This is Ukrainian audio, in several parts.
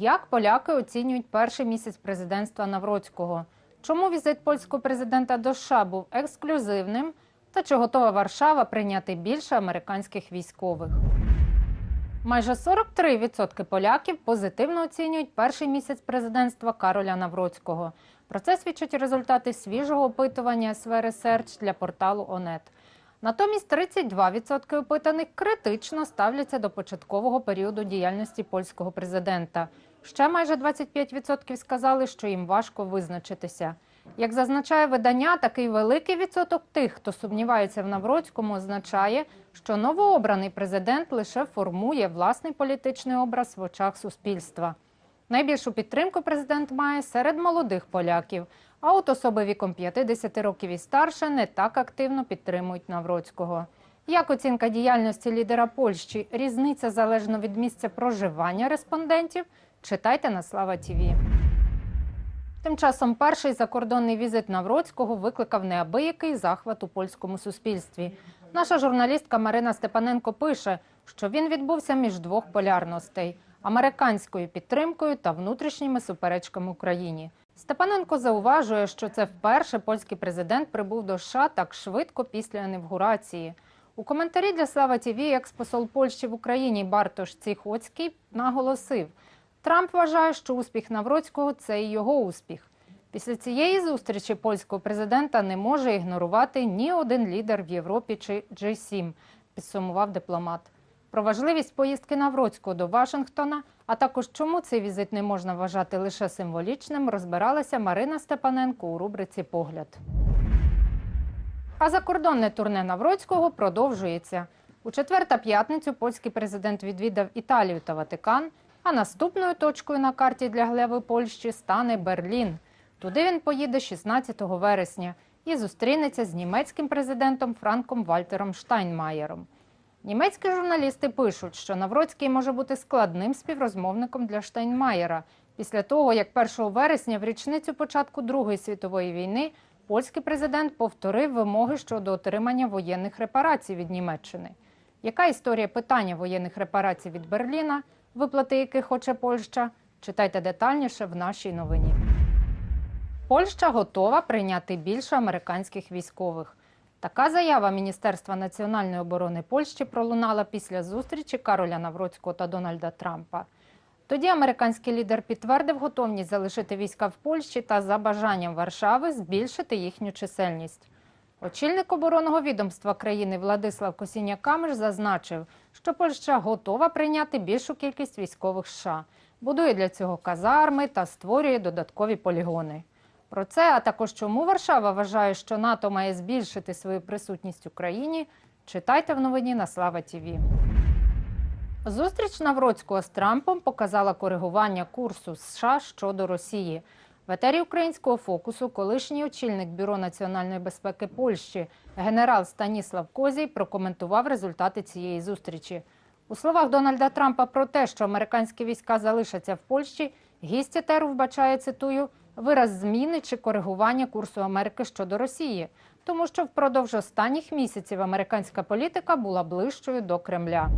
Як поляки оцінюють перший місяць президентства Навроцького? Чому візит польського президента до США був ексклюзивним? Та чи готова Варшава прийняти більше американських військових? Майже 43% поляків позитивно оцінюють перший місяць президентства Кароля Навроцького. Про це свідчать результати свіжого опитування СВ Research для порталу ОНЕТ. Натомість 32% опитаних критично ставляться до початкового періоду діяльності польського президента. Ще майже 25% сказали, що їм важко визначитися. Як зазначає видання, такий великий відсоток тих, хто сумнівається в Навроцькому, означає, що новообраний президент лише формує власний політичний образ в очах суспільства. Найбільшу підтримку президент має серед молодих поляків, а от особи віком 50 років і старше не так активно підтримують Навроцького. Як оцінка діяльності лідера Польщі, різниця залежно від місця проживання респондентів, читайте на Слава ТІВІ. Тим часом перший закордонний візит Навроцького викликав неабиякий захват у польському суспільстві. Наша журналістка Марина Степаненко пише, що він відбувся між двох полярностей американською підтримкою та внутрішніми суперечками Україні. Степаненко зауважує, що це вперше польський президент прибув до США так швидко після інавгурації. У коментарі для Слава ТІВІ експосол Польщі в Україні Бартош Ціхоцький наголосив, Трамп вважає, що успіх Навроцького це і його успіх. Після цієї зустрічі польського президента не може ігнорувати ні один лідер в Європі чи G7, підсумував дипломат. Про важливість поїздки Навроцького до Вашингтона, а також чому цей візит не можна вважати лише символічним, розбиралася Марина Степаненко у рубриці Погляд. А закордонне турне Навроцького продовжується. У четвер та п'ятницю польський президент відвідав Італію та Ватикан, а наступною точкою на карті для глави Польщі стане Берлін. Туди він поїде 16 вересня і зустрінеться з німецьким президентом Франком Вальтером Штайнмаєром. Німецькі журналісти пишуть, що Навроцький може бути складним співрозмовником для Штайнмаєра після того, як 1 вересня в річницю початку Другої світової війни польський президент повторив вимоги щодо отримання воєнних репарацій від Німеччини. Яка історія питання воєнних репарацій від Берліна, виплати яких хоче Польща? Читайте детальніше в нашій новині. Польща готова прийняти більше американських військових. Така заява Міністерства національної оборони Польщі пролунала після зустрічі Кароля Навроцького та Дональда Трампа. Тоді американський лідер підтвердив готовність залишити війська в Польщі та за бажанням Варшави збільшити їхню чисельність. Очільник оборонного відомства країни Владислав Косіня-Камиш зазначив, що Польща готова прийняти більшу кількість військових США, будує для цього казарми та створює додаткові полігони. Про це, а також чому Варшава вважає, що НАТО має збільшити свою присутність в Україні, читайте в новині на Слава ТІВІ. Зустріч Навроцького з Трампом показала коригування курсу США щодо Росії. В етері українського фокусу колишній очільник Бюро національної безпеки Польщі генерал Станіслав Козій прокоментував результати цієї зустрічі. У словах Дональда Трампа про те, що американські війська залишаться в Польщі, гість етеру вбачає, цитую, вираз зміни чи коригування курсу Америки щодо Росії, тому що впродовж останніх місяців американська політика була ближчою до Кремля.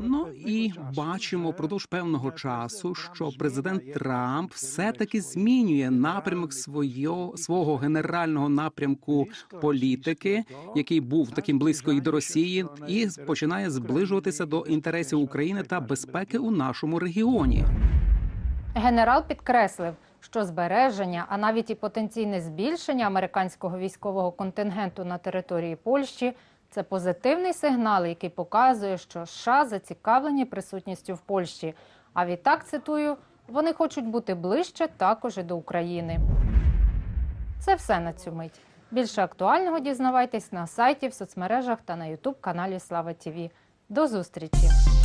Ну і бачимо впродовж певного часу, що президент Трамп все-таки змінює напрямок свого, свого генерального напрямку політики, який був таким близько і до Росії, і починає зближуватися до інтересів України та безпеки у нашому регіоні. Генерал підкреслив, що збереження, а навіть і потенційне збільшення американського військового контингенту на території Польщі це позитивний сигнал, який показує, що США зацікавлені присутністю в Польщі. А відтак цитую, вони хочуть бути ближче також і до України. Це все на цю мить. Більше актуального дізнавайтесь на сайті, в соцмережах та на Ютуб каналі Слава ТІВІ. До зустрічі!